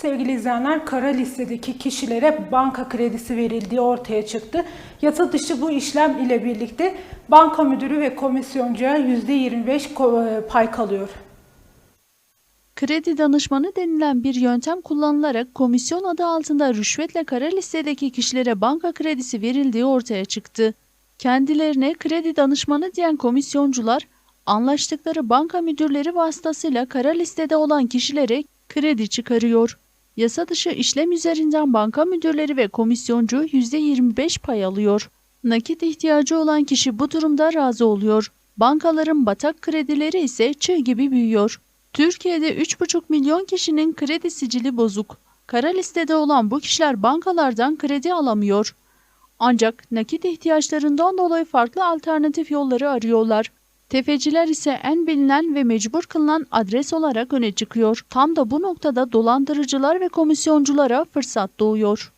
Sevgili izleyenler, kara listedeki kişilere banka kredisi verildiği ortaya çıktı. Yasa dışı bu işlem ile birlikte banka müdürü ve komisyoncuya %25 ko- e, pay kalıyor. Kredi danışmanı denilen bir yöntem kullanılarak komisyon adı altında rüşvetle kara listedeki kişilere banka kredisi verildiği ortaya çıktı. Kendilerine kredi danışmanı diyen komisyoncular, anlaştıkları banka müdürleri vasıtasıyla kara listede olan kişilere kredi çıkarıyor. Yasa dışı işlem üzerinden banka müdürleri ve komisyoncu %25 pay alıyor. Nakit ihtiyacı olan kişi bu durumda razı oluyor. Bankaların batak kredileri ise çığ gibi büyüyor. Türkiye'de 3,5 milyon kişinin kredi sicili bozuk. Kara listede olan bu kişiler bankalardan kredi alamıyor. Ancak nakit ihtiyaçlarından dolayı farklı alternatif yolları arıyorlar. Tefeciler ise en bilinen ve mecbur kılınan adres olarak öne çıkıyor. Tam da bu noktada dolandırıcılar ve komisyonculara fırsat doğuyor.